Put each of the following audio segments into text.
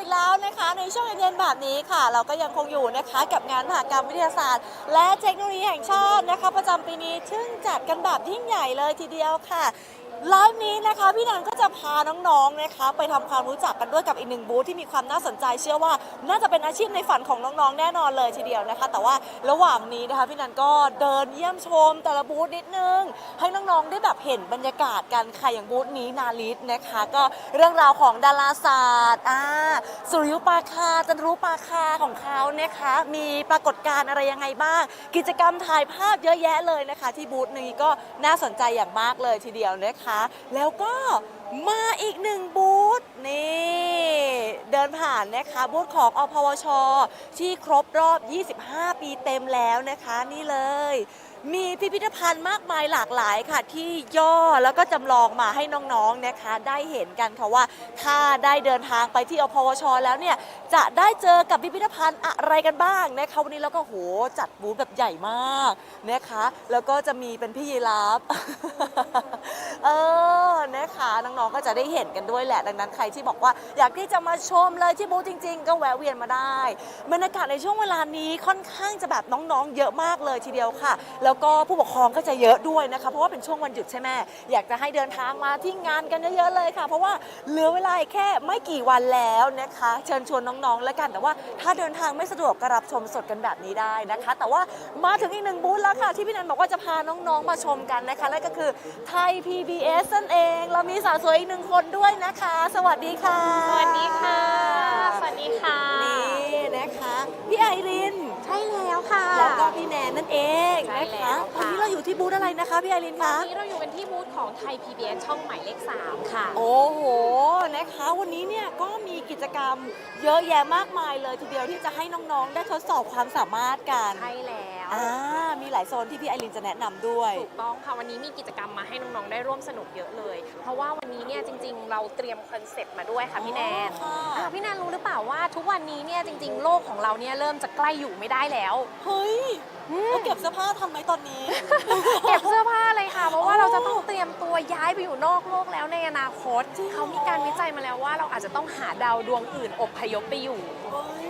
อีกแล้วนะคะ ในช่วงเย็นๆแบบนี้ค่ะ เราก็ยังคงอยู่นะคะกับงานมหกรรมวิทยาศาสตร์ และเทคโนโลยีแห่งชาตินะคะ ประจำปีนี้ซึ่งจัดกันแบบยิ่งใหญ่เลยทีเดียวค่ะ ไลฟ์นี้นะคะพี่นันก็จะพาน้องๆนะคะไปทำความรู้จักกันด้วยกับอีกหนึ่งบูธที่มีความน่าสนใจ เชื่อว่าน่าจะเป็นอาชีพในฝันของน้องๆแน่นอนเลยทีเดียวนะคะ แต่ว่าระหว่างนี้นะคะพี่นันก็เดินเยี่ยมชมแต่ละบูธนิดนึง ให้น้องๆได้แบบเห็นบรรยากาศกันค่ะอย่างบูธนี้นาลิสนะคะ ก็เรื่องราวของดาราศาสตร์อ่าสุริยุปราคาจันทรุปราคาของเขานะคะ มีปรากฏการณ์อะไรยังไงบ้าง กิจกรรมถ่ายภาพเยอะแยะเลยนะคะ ที่บูธนี้ก็น่าสนใจอย่างมากเลยทีเดียวนะคะแล้วก็มาอีกหนึ่งบูธนี่ เดินผ่านนะคะบูธของอพวช ที่ครบรอบ 25 ปีเต็มแล้วนะคะ นี่เลย มีพิพิธภัณฑ์มากมายหลากหลายค่ะ ที่ย่อแล้วก็จำลองมาให้น้องๆนะคะ ได้เห็นกันค่ะว่า ถ้าได้เดินทางไปที่อพวช แล้วเนี่ย จะได้เจอกับพิพิธภัณฑ์อะไรกันบ้างนะคะวันนี้เราก็โหจัดบูธแบบใหญ่มากนะคะ แล้วก็จะมีเป็นพี่ยีราฟเออนะคะน้องๆก็จะได้เห็นกันด้วยแหละ ดังนั้นใครที่บอกว่า อยากที่จะมาชมเลยที่บูธจริง ๆ ก็แวะเวียนมาได้บรรยากาศในช่วงเวลานี้ค่อนข้างจะแบบน้องๆ เยอะมากเลยทีเดียวค่ะแล้วก็ผู้ปกครองก็จะเยอะด้วยนะคะ เพราะว่าเป็นช่วงวันหยุดใช่ไหมอยากจะให้เดินทางมาที่งานกันเยอะๆเลยค่ะ เพราะว่าเหลือเวลาอีกแค่ไม่กี่วันแล้วนะคะ เชิญชวนน้องๆแล้วกัน แต่ว่าถ้าเดินทางไม่สะดวกก็รับชมสดกันแบบนี้ได้นะคะ แต่ว่ามาถึงอีกหนึ่งบูธแล้วค่ะ ที่พี่นันบอกว่าจะพาน้องๆมาชมกันนะคะนั่นก็คือไทย PBS นั่นเอง เรามีสาวสวยอีกหนึ่งคนด้วยนะคะ สวัสดีค่ะ สวัสดีค่ะ สวัสดีค่ะ นี่นะคะ พี่ไอรินใช่แล้วค่ะแล้วก็พี่แนนนั่นเองใช่นะแล้คะววันค่ะนี้เราอยู่ที่บูธอะไรนะคะพี่ไอรินตอคะนนี้เราอยู่กันที่บูธของไทย PBS ช่องหมายเลข 3 ค่ะ โอ้โห นะคะ วันนี้เนี่ยก็มีกิจกรรมเยอะแยะมากมายเลยทีเดียวที่จะให้น้องๆ ได้ทดสอบความสามารถกัน ใช่แล้ว อ่ามีหลายโซนที่พี่ไอรินจะแนะนำด้วย ถูกต้องค่ะวันนี้มีกิจกรรมมาให้น้องๆได้ร่วมสนุกเยอะเลย เพราะว่าวันนี้เนี่ยจริง ๆ เราเตรียมคอนเซ็ปต์มาด้วยค่ะพี่แนนอ๋อค่ะ อ่าพี่แนนรู้หรือเปล่าว่าทุกวันนี้เนี่ยจริง ๆ โลกของเราเนี่ยเริ่มจะใกล้อยู่ไม่ได้แล้วเฮ้ยอืม แล้วเก็บเสื้อผ้าทำไหมตอนนี้ เก็บเสื้อผ้าเลยค่ะ เพราะว่าโอ้เราจะต้องเตรียมตัวย้ายไปอยู่นอกโลกแล้วในอนาคต จริงเหรอ เขามีการวิจัยมาแล้วว่าเราอาจจะต้องหาดาวดวงอื่นอพยพไปอยู่ เฮ้ย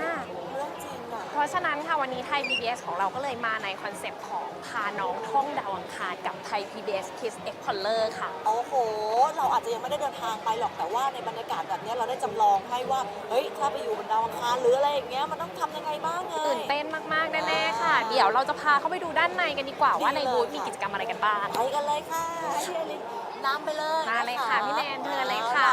อ่า เรื่องจริงอะ เพราะฉะนั้นค่ะวันนี้ไทย PBS ของเราก็เลยมาในคอนเซปต์ของพาน้องท่องดาวอังคารกับไทย PBS Kids Explorer ค่ะ โอ้โห เราอาจจะยังไม่ได้เดินทางไปหรอกแต่ว่าในบรรยากาศแบบเนี้ยเราได้จำลองให้ว่า เฮ้ย ถ้าไปอยู่บนดาวอังคารหรืออะไรอย่างเงี้ยมันต้องทำยังไงบ้างไงตื่นเต้นมากๆแน่ๆค่ะ เดี๋ยวเราจะพาเข้าไปดูด้านในกันดีกว่าว่าในบูธมีกิจกรรมอะไรกันบ้างไปกันเลยค่ะให้พี่ไอรินนำไปเลยมาเลยนค่ะพี่แนนเชิญเลยค่ะ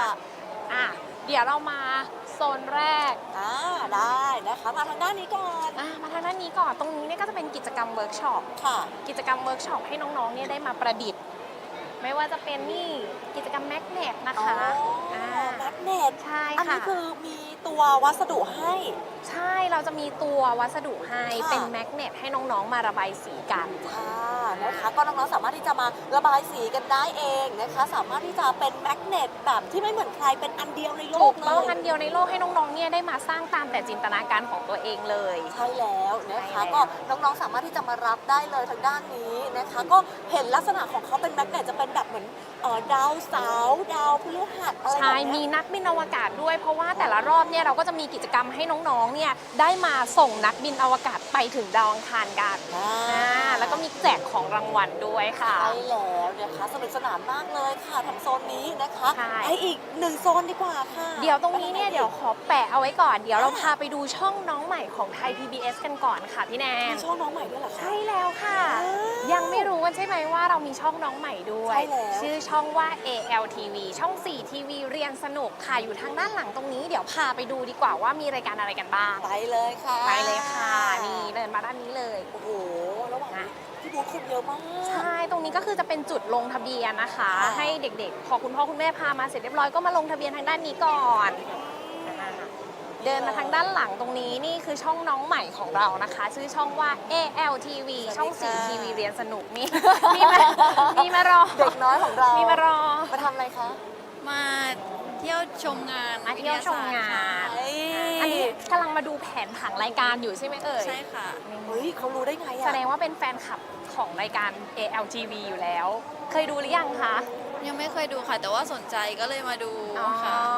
อะเดี๋ยวเรามาโซนแรกอ่าได้นะคะ มาทางด้านนี้ก่อนอะมาทางด้านนี้ก่อนตรงนี้เนี่ยก็จะเป็นกิจกรรมเวิร์กช็อปค่ะ กิจกรรมเวิร์กช็อปให้น้องๆเนี่ยได้มาประดิษฐ์ ไม่ว่าจะเป็นนี่กิจกรรมแมกเนตนะคะอ๋ออ่าแมกเนตใช่อันค่ะ นี้คือมีตัววัสดุให้ ใช่เราจะมีตัววัสดุให้ค่ะ เป็นแมกเนตให้น้องๆมาระบายสีกัน ค่ะนะคะก็น้องๆสามารถที่จะมาระบายสีกันได้เองนะคะ สามารถที่จะเป็นแมกเนตแบบที่ไม่เหมือนใครเป็นอันเดียวในโลถูกกเลต้องยอันเดียวในโลกให้น้องๆเนี่ยได้มาสร้างตามแต่จินตนาการของตัวเองเลย ใช่แล้วนะคะใช่แล้ว ก็น้องๆสามารถที่จะมารับได้เลยทางด้านนี้นะคะ ก็เห็นลักษณะของเขาเป็นแมกเนตจะเป็นแบบเหมือนเอ่อดาวเสาร์ดาวพฤหัสอะไรแบบใช่เนี้ย มีนักบินอวกาศด้วย เพราะว่าแต่ละรอบเนี่ยเราก็จะมีกิจกรรมให้น้องๆเนี่ยได้มาส่งนักบินอวกาศไปถึงดาวอังคารกันอ่า อ่าแล้วก็มีแจกของรางวัลด้วยค่ะ ใช่แล้วนะคะสนุกสนานมากเลยค่ะทางโซนนี้นะคะใช่ ไปอีกหนึ่งโซนดีกว่าค่ะเดี๋ยวตรงนี้เนี่ยไปทาไหเดี๋ยวขอแปะเอาไว้ก่อน เดี๋ยวเราอ่าพาไปดูช่องน้องใหม่ของไทย PBS กันก่อนค่ะพี่แนนมีช่องน้องใหม่ด้วยเหรอคะ ใช่แล้วค่ะอ้าวยังไม่รู้กันใช่ไหมว่าเรามีช่องน้องใหม่ด้วย ใช่แล้ว ชื่อช่องว่า ALTV ช่อง 4 ทีวีเรียนสนุกค่ะอยู่ทางด้านหลังตรงนี้ เดี๋ยวพาไปดูดีกว่าว่ามีรายการอะไรกันบ้างไปเลยค่ะไปเลยค่ะ นี่เดินมาด้านนี้เลย โอ้โหระหว่างนี้ที่บูธคนเยอะมาก ใช่ ตรงนี้ก็คือจะเป็นจุดลงทะเบียนนะคะ ค่ะ ให้เด็กๆ พอคุณพ่อคุณแม่พามาเสร็จเรียบร้อยก็มาลงทะเบียนทางด้านนี้ก่อนอ่าเดินมาทางด้านหลังตรงนี้นี่คือช่องน้องใหม่ของเรานะคะ ชื่อช่องว่า ALTV ช่อง4ทีวีเรียนสนุกนี่ มีมามีมารอเด็กน้อยของเรามีมีมารอ มาทำอะไรคะมาเที่ยวชมงานมาเที่ยวชมงานเฮ้ยอั นนี้กำลังมาดูแผนผังรายการอยู่ใช่ไหมเอ่ยใช่ค่ะ เฮ้ยเขารู้ได้ไงอะแสดงว่าเป็นแฟนคลับของรายการ ALTV อยู่แล้ว เคยดูหรือยังคะ ยังไม่เคยดูค่ะ แต่ว่าสนใจก็เลยมาดูค่ะอ๋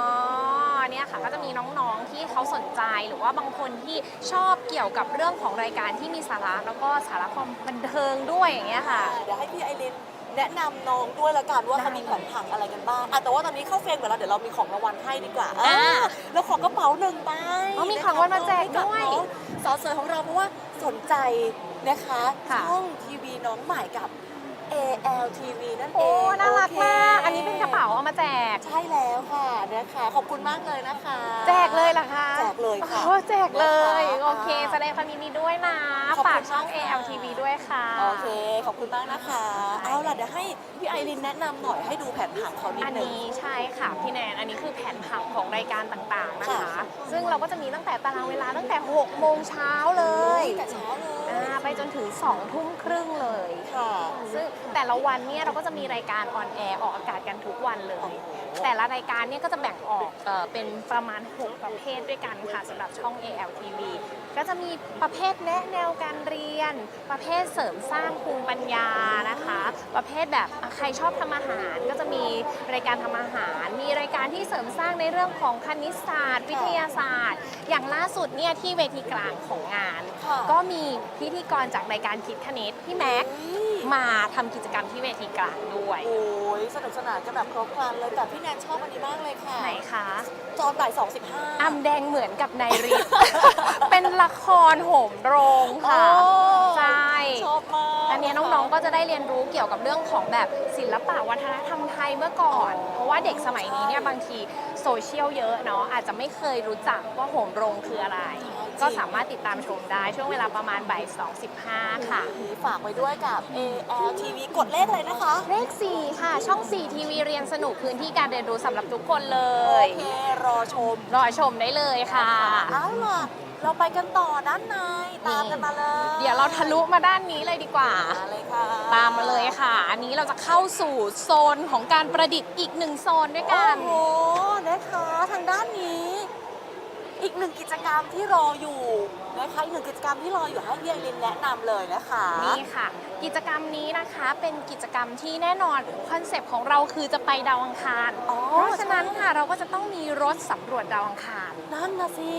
อเนี่ยค่ะก็จะมีน้องๆที่เขาสนใจหรือว่าบางคนที่ชอบเกี่ยวกับเรื่องของรายการที่มีสาระแล้วก็สาระความบันเทิงด้วยอย่างเงี้ยค่ะ เดี๋ยวให้พี่ไอริน แนะนำน้องด้วยละกันว่าเขามีของผังอะไรกันบ้างอะแต่ว่าตอนนี้เข้าเฟรมก่อนแล้วเดี๋ยวเรามีของรางวัลให้ดีกว่าอ่าอ่าแล้วขอกระเป๋าหนึ่งใบอ๋อมีของรางวัลมาแจกด้วย ให้บน้องสาวสวยของเราเพราะว่าสนใจนะคะค่ะ ช่องทีวีน้องใหม่กับ ALTV นั่นเองโอ้ น่ารักโเคมากอันนี้เป็นกระเป๋าเอามาแจก ใช่แล้วค่ะนะคะขอบคุณมากเลยนะคะ แจกเลยเหรอคะแจกเลยค่ะโอ้แจกเลย นะคะโอเคอ่าแสดงความยินดีด้วยนะ ขอบคุณฝากช่อง มากค่ะ ALTV ด้วยค่ะ โอเค ขอบคุณมากนะคะเอาล่ะเดี๋ยวให้พี่ไอรินแนะนำหน่อยให้ดูแผนผังเขานิดอันนึง นี้ใช่ค่ะพี่แนน อันนี้คือแผนผังของรายการต่างๆนะคะ ค่ะ ซึ่งเราก็จะมีตั้งแต่ตารางเวลาตั้งแต่6โมงเช้าเลย แต่เช้าเลยอ่า ไปจนถึง2ทุ่มครึ่งเลย ค่ะ ซึ่งแต่ละวันเนี่ยเราก็จะมีรายการออนแอร์ออกอากาศกันทุกวันเลย แต่ละรายการเนี่ยก็จะแบ่งออกเอ่อเป็นประมาณ 6 ประเภทด้วยกันค่ะสำหรับช่อง ALTV ก็จะมีประเภทแนะแนวการเรียน ประเภทเสริมสร้างภูมิปัญญานะคะ ประเภทแบบอะใครชอบทำอาหารก็จะมีรายการทำอาหาร มีรายการที่เสริมสร้างในเรื่องของคณิตศาสตร์ วิทยาศาสตร์ อย่างล่าสุดเนี่ยที่เวทีกลางของงานค่ะก็มีพิธีกรจากรายการคิดคณิตพี่แม็กซ์มาทำกิจกรรมที่เวทีกลางด้วยโอ้ยสนุกสนานกันแบบครบครันเลยแต่พี่แนนชอบอันนี้มากเลยค่ะไหนคะจอนบ่ายสองสิบห้าอำแดงเหมือนกับนายริทธิ์เป็นละครโหมโรงโอ้ค่ะ ใช่ ชอบมากอันเนี้ยน้องๆ ก็จะได้เรียนรู้เกี่ยวกับเรื่องของแบบศิลปะวัฒนธรรมไทยเมื่อก่อน เพราะว่าเด็กสมัยนี้เนี่ยบางทีโซเชียลเยอะเนาะอาจจะไม่เคยรู้จักว่าโหมโรงคืออะไร ก็สามารถติดตามชมได้ช่วงเวลาประมาณบ่าย2.15ค่ะ ฝากไว้ด้วยกับ ALTV กดเลขเลยนะคะ เลข 4 ค่ะ ช่อง 4 ทีวีเรียนสนุกพื้นที่การเรียนรู้สำหรับทุกคนเลโอย เครอชมรอชมได้เลยค่ะ เอาล่ะ เราไปกันต่อด้านในตามกันมาเลย เดี๋ยวเราทะลุมาด้านนี้เลยดีกว่า มาเลยค่ะ ตามมาเลยค่ะ อันนี้เราจะเข้าสู่โซนของการประดิษฐ์อีกหนึ่งโซนด้วยกัน โอ้โหนะคะทางด้านนี้ อีกหนึ่งกิจกรรมที่รออยู่นะคะอีกหนึ่งกิจกรรมที่รออยู่ให้พี่ไอรินแนะนำเลยนะคะ นี่ค่ะ กิจกรรมนี้นะคะเป็นกิจกรรมที่แน่นอนคอนเซปต์ของเราคือจะไปดาวอังคาร อ๋อ เพราะฉะนั้นค่ะเราก็จะต้องมีรถสำรวจดาวอังคาร นั่นนะสิ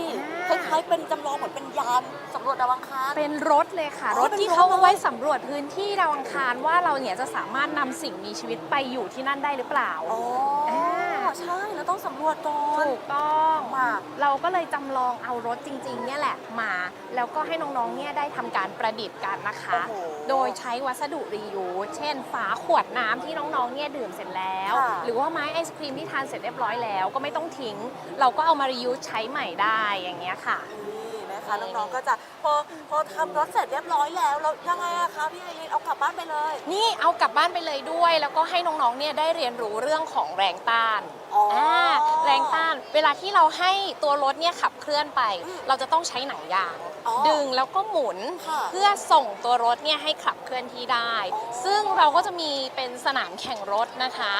คอ่า ล้ายๆเป็นจำลองเหมือนเป็นยานสำรวจดาวอังคาร เป็นรถเลยค่ะ อ๋อรถที่เป็นรถเขาเอาไว้สำรวจพื้นที่ดาวอังคารว่าเราเนี่ยจะสามารถนำสิ่งมีชีวิตไปอยู่ที่นั่นได้หรือเปล่า อ๋ออา ใช่เราต้องสำรวจก่อนถูกต้องมาเราก็เลยจำลองเอารถจริงๆ เนี่ยแหละมา แล้วก็ให้น้องๆ เนี่ยได้ทำการประดิษฐ์กันนะคะ โอ้โหโดยใช้วัสดุรียูสเช่น ฝาขวดน้ำที่น้องๆ เนี่ยดื่มเสร็จแล้ว ค่ะ หรือว่าไม้ไอศครีมที่ทานเสร็จเรียบร้อยแล้ว ก็ไม่ต้องทิ้ง เราก็เอามารียูสใช้ใหม่ได้อย่างเงี้ยค่ะนี่ นะคะน้องๆก็จะพอพอทำรถเสร็จเรียบร้อยแล้วเรายังไงอะคะพี่ไอรินเอากลับบ้านไปเลย นี่เอากลับบ้านไปเลยด้วย แล้วก็ให้น้องๆเนี่ยได้เรียนรู้เรื่องของแรงต้านอ๋ออ่าแรงต้าน เวลาที่เราให้ตัวรถเนี่ยขับเคลื่อนไป อืมเราจะต้องใช้หนังยาง อ๋อดึงแล้วก็หมุนค่ะเพื่อส่งตัวรถเนี่ยให้ขับเคลื่อนที่ได้ อ๋อ ซึ่งเราก็จะมีเป็นสนามแข่งรถนะคะ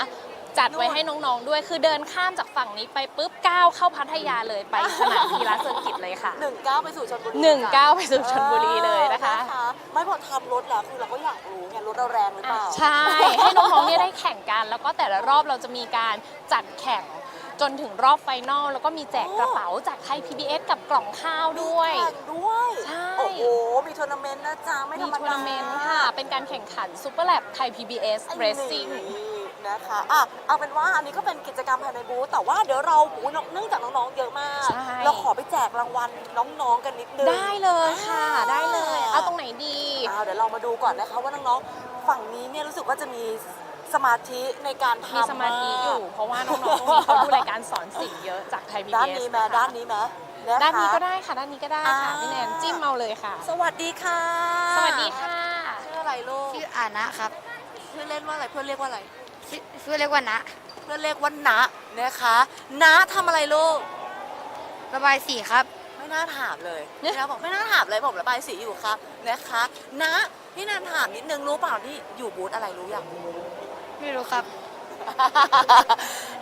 จัดไว้ให้น้องๆด้วย คือเดินข้ามจากฝั่งนี้ไปปุ๊บก้าวเข้าพัทยาเลยไปสนามกีฬาเซอร์กิตเลยค่ะ หนึ่งก้าวไปสู่ชลบุรีหนึ่งจ้ะก้าวไปสู่ชลบุรีเลยนะคะ ออไม่พอทำรถแล้วคือเราก็อยากรู้ไงรถเราแรงหรือเปอะล่า ใช่ ให้น้องๆเนี่ยได้แข่งกัน แล้วก็แต่ละรอบเราจะมีการจัดแข่งจนถึงรอบไฟนอลแล้วก็มีแจกกระเป๋าจากไทย PBS กับกล่องข้าวด้วย แข่งด้วย ใช่ โอ้โห มีทัวร์นาเมนต์นะจ๊ะ ไม่ธรมีรมดาทัวร์นาเมนต์ค่ะ เป็นการแข่งขันซูเปอร์แลบไทย PBS ไอ้ Racing นี่ นะคะอะเอาเป็นว่าอันนี้ก็เป็นกิจกรรมภายในบูธแต่ว่าเดี๋ยวเราโอ้โหเนื่องจากน้องๆเยอะมาก ใช่ เราขอไปแจกรางวัลน้องๆกันนิดนึง ได้เลยค่ะ อ่า ได้เลย เอาตรงไหนดี เอาเดี๋ยวเรามาดูก่อนนะคะว่าน้องๆฝั่งนี้เนี่ยรู้สึกว่าจะมีสมาธิในการทำมีสมาธิอยู่ เพราะว่าน้องๆตรงนี้เขาดูรายการสอนสิ่งเยอะจากไทย PBS ด้านนี้แม้ะคะด้านนี้แม้ะคะ ด้านนี้ก็ได้ค่ะ ด้านนี้ก็ได้ค่ะอ่า พี่แนนจิ้มเอาเลยค่ะ สวัสดีค่ะสวัสดีค่ะ ชื่ออะไรลูกชื่ออานะครับ ชื่อเล่นว่าอะไรเพื่อนเรียกว่าอะไร ชื่อชื่อเรียกว่านะเพื่อนเรียกว่าณนะคะณทำอะไรลูก ระบายสีครับ ไม่น่าถามเลยนะบอกไม่น่าถามเลยผมระบายสีอยู่ครับนะคะณพี่นันถามนิดนึงรู้เปล่าที่อยู่บูธอะไรรู้ยัง ไม่รู้ครับ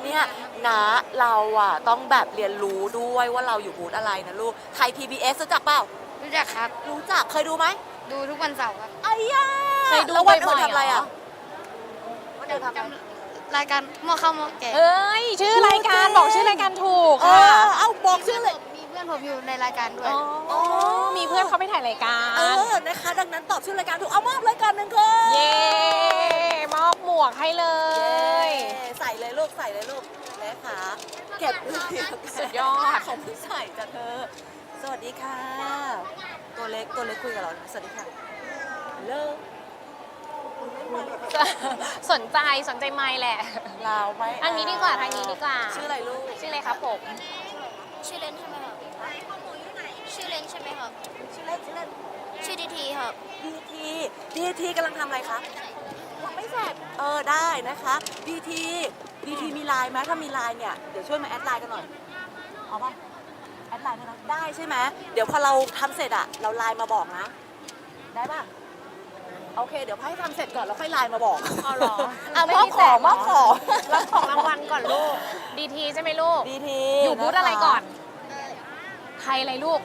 เนี่ยนะเราอะต้องแบบเรียนรู้ด้วยว่าเราอยู่บูธอะไรนะลูกไทย PBS รู้จักเปล่า รู้จักครับ รู้จักเคยดูไหมดูทุกวันเสาร์ครับไอ้ย่าเคยดูแล้ววันบ่อื่อนยๆทำอะไรอะเหรอวันอื่ นทำอะไรรรายการหม้อข้าวหม้อแกงเอ้ยชื่อรายการบอกชื่อรายการถูกเอค่ะอเอาบอกชื่อเลย มีเพื่อนผมอยู่ในรายการด้วย อ๋อมีเพื่อนเขาไปถ่ายรายกาเอร อ นะคะ ดังนั้นตอบชื่อรายการถูก เอามอบรายการหนึ่งค่ะเย้มอบหมวกให้เลยใส่เลยลูก ใส่เลยลูก นะคะ เก็บเรียบสุดยอด ของพี่ใส่จ้ะเธอ สวัสดีค่ะ ตัวเล็ก ตัวเล็กคุยกับเรา สวัสดีค่ะเลิก สนใจสนใจไม่แหละ ลาวไหมทางนี้ดีกว่าทางนี้ดีกว่าชื่ออะไรลูก ชื่ออะไรครับผมชื่อเล่นใช่ไหมครับชื่อเล่นใช่ไหมครับชื่อเล่นชื่อเล่นชื่อดีทีครับดีทีดีทีกำลังทำอะไรคะยังไม่เสร็จเออได้นะคะดีทีดีทีมีไลน์ไหมถ้ามีไลน์เนี่ยเดี๋ยวช่วยมาแอดไลน์กันหน่อยเอาป่ะแอดไลน์ได้ไหมได้ใช่ไหมเดี๋ยวพอเราทำเสร็จอะเราไลน์มาบอกนะ ได้ป่ะ โอเค เดี๋ยวให้ทำเสร็จก่อนแล้วค่อยไลน์มาบอกเอาเหรออะไม่มอบมีขแจอกงเหรอมอบของรับของรางวัลก่อนลูกดีทีใช่ไหมลูก ดีทีอยู่บูธอะไรก่อน ไทยอะไรลูก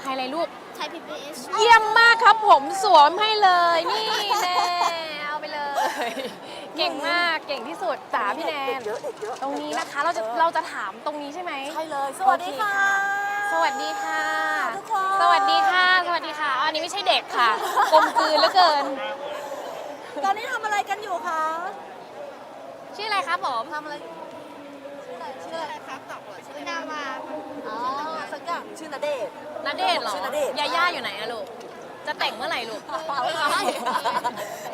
ไทยอะไรลูก ไทยพีบีเอสเยี่ยมมากครับผมสวมให้เลย นี่แน่เอาไปเลย เก่งมากเก่งที่สุดจ๋าพี่แนเด็น กเยอะเด็กเยอะตรงนี้นะคะเราจะเราจะถามตรงนี้ใช่ไหม ใช่เลย สวัสดีค่ะ สวัสดีค่ะทุก คน สวัสดีค่ะ สวัสดีค่ะอันนี้ไม่ใช่เด็กค่ะกลมกลืนเหลือเกิน ตอนนี้ทำอะไรกันอยู่คะชื่ออะไรครับผมทำอะไรอยู่ชื่ออะไรชื่ออะไรครับตอบก่อนชื่ออะไรนามาอ๋อสักอย่างชื่อณเดชน์ณเดชน์เหรอชื่อณเดชน์ ยาย่าอยู่ไหนอะลูก จะแต่งเมื่อไหร่ลูก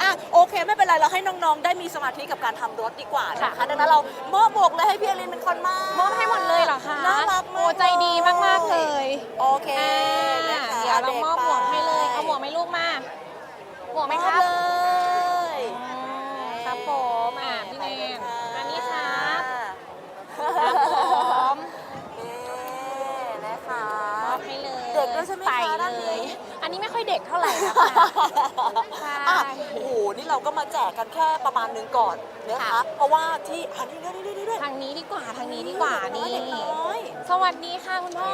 อะโอเคไม่เป็นไรเราให้น้องๆ ได้มีสมาธิกับการทำรถดีกว่านะคะค่ะดังนั้นเรามอบหมวกเลยให้พี่อลินเป็นคนมอบมอบให้หมดเลยเหรอคะน่ารักมากโอ้ใจดีมากๆเลยโอเคอ่านะคะเดี๋ยวเรามอบหมวกให้เลย เอาหมวกไหมลูกมา หมวกไหมครับ มอบเลย อืมครับผมอะพี่แนนอันนี้ครับ ครับผม นี่นะคะ มอบให้เลย เด็กด้วยใช่ไหมคะ ใส่ ด้าน เล นี้ยอันนี้ไม่ค่อยเด็กเท่าไหร่นะคะใช่อะโอ้โห นี่เราก็มาแจกกันแค่ประมาณหนึงก่อนนะคะค่ะเพราะว่าที่อันนี้ด้วยนี่ด้วยด้วยทางนี้ดีกว่าทางนี้ดีกว่านี่เด็กน้อยสวัสดีค่ะคุณพ่อ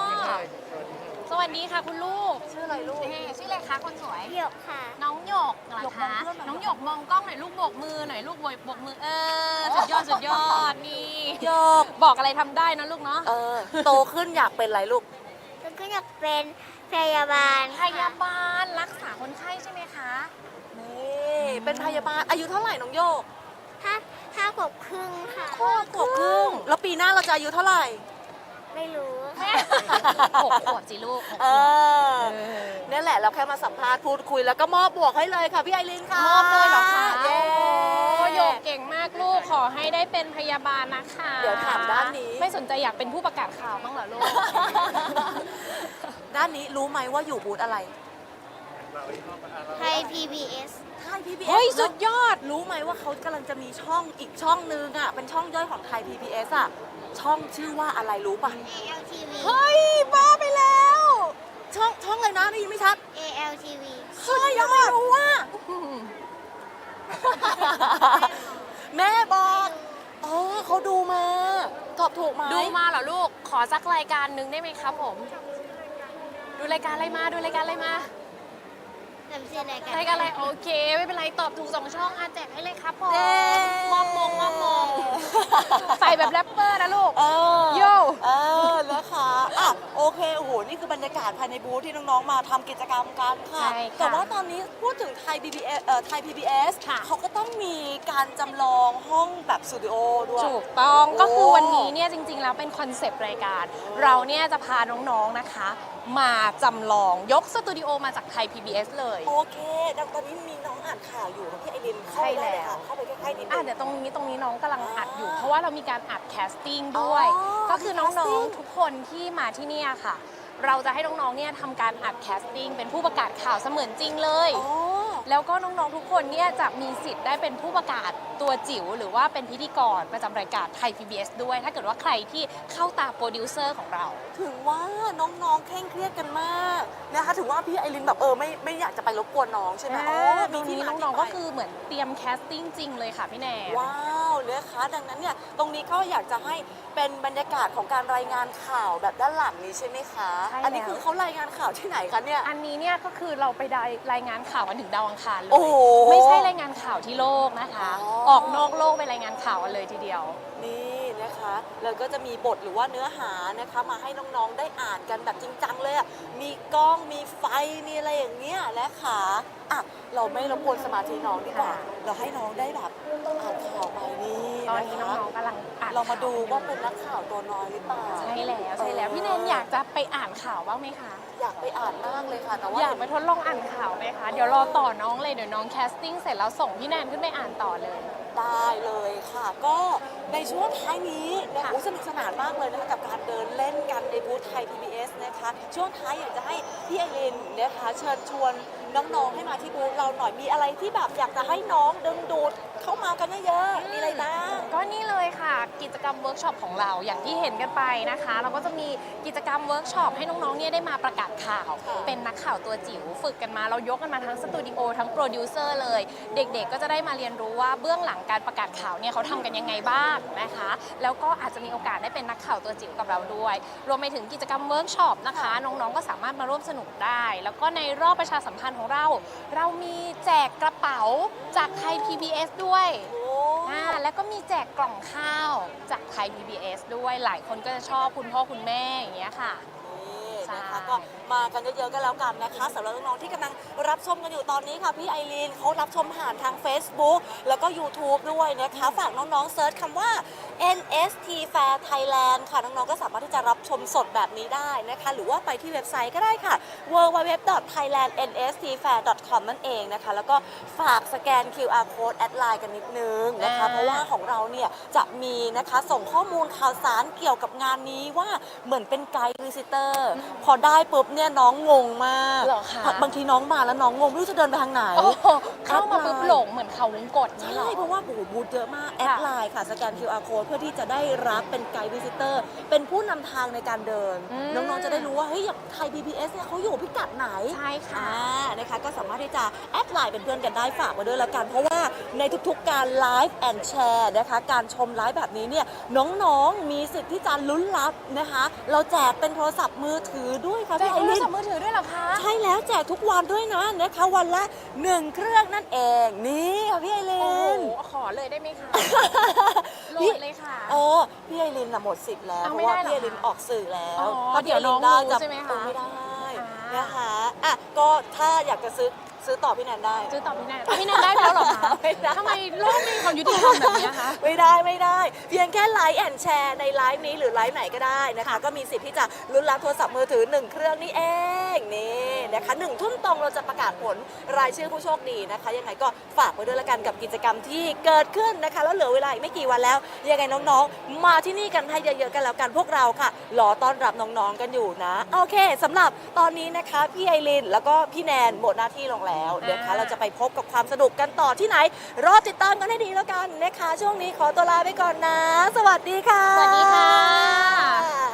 สวัสดีค่ะคุณลูก ชื่ออะไรลูก เอ๊ะชื่ออะไรคะคนสวย หยกค่ะ น้องหยกเหรอหยกมคะองเพื่อนหน่อย น้องหยกมองกล้องหน่อยลูกโบกมือหน่อยลูกโบกโบกมือเออสุดยอดสุดยอดนี่โยกบอกอะไรทำได้นะลูกเนาะ เออ โตขึ้นอยากเป็นอะไรลูกแล้วก็อยากเป็น พยาบาลพยาบาลรักษาคนไข้ใช่ไหมคะนี่เป็นพยาบาลอายุเท่าไหร่น้องโยกห้าห้าขวบครึ่งค่ะขวบขวบครึ่งแล้วปีหน้าเราจะอายุเท่าไหร่ ไม่รู้หกขวบสิลูกหกขวบเออนี่นแหละเราแค่มาสัมภาษณ์พูดคุยแล้วก็มอบบวกให้เลยค่ะพี่ไอรินค่ะมอบเลยเหรอคะเย้ โอ้โยกเก่งมากลูกขอให้ได้เป็นพยาบาลนะคะเดี๋ยวถามด้านนี้ ไม่สนใจอยากเป็นผู้ประกาศข่าวบ้างเหรอลูก ด้านนี้รู้ไหมว่าอยู่บูธอะไรไทย PBS ไทย PBS เฮ้ย สุดยอด รู้ไหมว่าเขากำลังจะมีช่องอีกช่องนึงอะ เป็นช่องย่อยของไทย PBS อะ ช่องชื่อว่าอะไรรู้ป่ะ ALTV เฮ้ย บ้าไปแล้ว ช่องช่องอะไรนะได้ยินไม่ชัด ALTV เฮ้ยยังไม่รู้ว่า แม่บอกเออเขาดูมา ตอบถูกไหมดูมาเหรอลูก ขอสักรายการหนึ่งได้ไหมครับผม ดูรายการอะไรมาดูรายการอะไรมาจำชื่อรายการรายการอะไรโอเค ไม่เป็นไรตอบถูกสองช่องอาแจกให้เลยครับผมเย้มอบมงมอบมงใส่แบบแรปเปอร์นะลูก เออโย่ เออนะคะอะโอเคโอ้โหนี่คือบรรยากาศภายในบูธที่น้องๆมาทำกิจกรรมกันค่ะ ใช่ค่ะแต่ว่าตอนนี้พูดถึงไทย BBS เอ่อไทย PBS ค่ะ เขาก็ต้องมีการจำลองห้องแบบสตูดิโอด้วย ถูกต้องโอ้ก็คือวันนี้เนี่ยจริงๆ แล้วเป็นคอนเซปต์รายการ เราเนี่ยจะพาน้องๆนะคะ มาจำลองยกสตูดิโอมาจากไทย PBS เลย โอเคดังตอนนี้มีน้องอ่านข่าวอยู่ค่ะพี่ไอรินเข้าไปได้เลยค่ะเข้าไปใกล้ๆนิดนึอะง เดี๋ยวตรงนี้ตรงนี้น้องกำลังอัดอยู่อ่าเพราะว่าเรามีการอัดแคสติ้งด้วย อ๋อก็คือมีน้อง casting ๆทุกคนที่มาที่เนี่ยค่ะ เราจะให้น้องๆเนี่ยทำการอัดแคสติ้งเป็นผู้ประกาศข่าวเสมือนจริงเลย อ๋อ แล้วก็น้องๆทุกคนเนี่ยจะมีสิทธิ์ได้เป็นผู้ประกาศตัวจิ๋วหรือว่าเป็นพิธีกรประจำรายการไทย PBS ด้วย ถ้าเกิดว่าใครที่เข้าตาโปรดิวเซอร์ของเราถึงว่าน้องๆเคร่งเครียดกันมากนะคะถึงว่าพี่ไอรินแบบเออไม่ไม่อยากจะไปรบกวนน้องใช่ไหมอ๋อตรงนี้ที่มาน้องๆที่ก็ไปคือเหมือนเตรียมแคสติ้งจริงเลยค่ะพี่แนนว้าว นะคะ ดังนั้นเนี่ยตรงนี้ก็อยากจะให้เป็นบรรยากาศของการรายงานข่าวแบบด้านหลังนี้ใช่ไหมคะ ใช่แล้ว อันี้คือเขารายงานข่าวที่ไหนคะเนี่ย อันนี้เนี่ยก็คือเราไปได้รายงานข่าวกันถึงดาวอังคารเลย โอ้โหไม่ใช่รายงานข่าวที่โลกนะคะ อ๋อ ออกนอกโลกไปรายงานข่าวกันเลยทีเดียว นี่ นะคะแล้วก็จะมีบทหรือว่าเนื้อหานะคะมาให้น้องๆได้อ่านกันแบบจริงจังเลยอะมีกล้องมีไฟมีอะไรอย่างเงี้ยนะคะอะเราไม่รบกวนสมาธิน้องดีกว่าค่ะเราให้น้องได้แบบอ่านข่าวไปนี่ตอนนะนี้คะน้องๆกำลังอ่านเรามาดูข่ว่าเป็นนักข่าวตัวน้อยหรือเปล่าใช่แล้วใช่แล้วเออพี่แนนอยากจะไปอ่านข่าวบ้างไหมคะ อยากไปอ่านมากเลยค่ะแต่ว่าอยากไปทดลองอ่านข่าวไหมคะเดี๋ยวรอต่อน้องเลยเดี๋ยวน้องแคสติ้งเสร็จแล้วส่งพี่แนนขึ้นไปอ่านต่อเลย ได้เลยค่ะ ก็ในช่วงท้ายนี้นะคะค่ะสนุกสนานมากเลยนะคะกับการเดินเล่นกันในบูธไทย PBS นะคะ ช่วงท้ายอยากจะให้พี่ไอรินนะคะเชิญชวน น้องๆให้มาที่บูธเราหน่อยมีอะไรที่แบบอยากจะให้น้องดึงดูดเข้ามากันเยอะๆมีอะไรบ้างก็นี่เลยค่ะ กิจกรรมเวิร์กช็อปของเราอย่างที่เห็นกันไปนะคะ เราก็จะมีกิจกรรมเวิร์กช็อปให้น้องๆเนี่ยได้มาประกาศข่าวค่ะเป็นนักข่าวตัวจิ๋วฝึกกันมาเรายกกันมาทั้งสตูดิโอทั้งโปรดิวเซอร์เลย เด็กๆ ก็จะได้มาเรียนรู้ว่าเบื้องหลังการประกาศข่าวเนี่ยเขาทำกันยังไงบ้างนะคะ แล้วก็อาจจะมีโอกาสได้เป็นนักข่าวตัวจิ๋วกับเราด้วย รวมไปถึงกิจกรรมเวิร์กช็อปนะคะ น้องๆก็สามารถมาร่วมสนุกได้ แล้วก็ในรอบประชาสัมพันธ์ของเรา เรามีแจกกระเป๋าจากไทย PBS ด้วยโอ้อ่าแล้วก็มีแจกกล่องข้าวจากไทย PBS ด้วยหลายคนก็จะชอบคุณพ่อคุณแม่อย่างเงี้ยค่ะ นี่นะคะใช่ก็มากันเยอะๆกันแล้วกันนะคะสำหรับน้องๆที่กำลังรับชมกันอยู่ตอนนี้ค่ะพี่ไอรีนเขารับชมผ่านทาง Facebook แล้วก็ YouTube ด้วยนะคะ ฝากน้องๆเซิร์ชคำว่า NST Fair Thailand ค่ะ น้องๆก็สามารถที่จะรับชมสดแบบนี้ได้นะคะ หรือว่าไปที่เว็บไซต์ก็ได้ค่ะ www.thailandnstfair.com นั่นเองนะคะ แล้วก็ฝากสแกน QR code แอดไลน์กันนิดนึงนะคะอ่าเพราะว่าของเราเนี่ยจะมีนะคะส่งข้อมูลข่าวสารเกี่ยวกับงานนี้ว่าเหมือนเป็นไกด์วิสิเตอร์พอได้ปุ๊บเนี่ยน้องงงมากเหรอคะ บางทีน้องมาแล้วน้องงงไม่รู้จะเดินไปทางไหน โอ้โหเข้ามาปุ๊บหลงเหมือนเขาวงกดนี่เหรใช่อเพราะว่าโอ้โหบูธเยอะมาก แอดไลน์ค่ะ สแกน QR code เพื่อที่จะได้รับเป็นไกด์วิสิเตอร์ เป็นผู้นำทางในการเดิน อืม น้อง ๆ จะได้รู้ว่า เฮ้ยอย่างไทย PBS เนี่ยเขาอยู่พิกัดไหน ใช่ค่ะ อ่านะคะก็สามารถที่จะแอดไลน์เป็นเพื่อนกันได้ฝากมาด้วยแล้วกัน เพราะว่าในทุกๆการไลฟ์แอนด์แชร์นะคะ การชมไลฟ์แบบนี้เนี่ยน้องๆมีสิทธิ์ที่จะลุ้นรับนะคะ เราแจกเป็นโทรศัพท์มือถือด้วยค่ะแจกพี่ไอโทรริน ศัพท์มือถือด้วยเหรอคะ ใช่แล้วแจกทุกวันด้วยนะนะคะวันละ1เครื่องนั่นเองนี่ค่ะพี่ไอริโอ้โหน ขอเลยได้ไหมคะ โหลดเลยค่ะ เออพี่ไอรินน่ะหมดสิทธิ์แล้วเอาเพไม่ราะว่าได้เหรอพี่ไอรินออกสื่อแล้วอ๋อถ้าเดี๋ยวน้องพี่ไอริรู้ใช่ไหมคะเออไม่ได้อ่าน นะคะอะก็ถ้าอยากจะซื้อ ซื้อต่อพี่แนนได้ ซื้อต่อพี่แนนพี่แนนได้แล้วเหรอคะไม่ได้ ทำไมโลกมีความยุติธรรมแบบนี้คะ ไม่ได้ไม่ได้ เพียงแค่ไลค์แอนแชร์ในไลฟ์นี้หรือไลฟ์ไหนก็ได้นะคะ ก็มีสิทธิ์ที่จะลุ้นรับโทรศัพท์มือถือ 1 เครื่องนี่เองนี่นะคะหนึ่งทุ่มตรงเราจะประกาศผลรายชื่อผู้โชคดีนะคะ ยังไงก็ฝากไว้ด้วยละกันกับกิจกรรมที่เกิดขึ้นนะคะ แล้วเหลือเวลาอีกไม่กี่วันแล้ว ยังไงน้องๆ มาที่นี่กันให้เยอะๆกันแล้วกันพวกเราค่ะรอต้อนรับน้องๆกันอยู่นะโอเคสำหรับตอนนี้นะคะพี่ไอรินแล้วก็พี่แนนหมดหน้าที่ลงแล้วนะคะอ่าเราจะไปพบกับความสนุกกันต่อที่ไหน รอติดตามกันให้ดีแล้วกันนะคะ ช่วงนี้ขอตัวลาไปก่อนนะ สวัสดีค่ะ สวัสดีค่ะ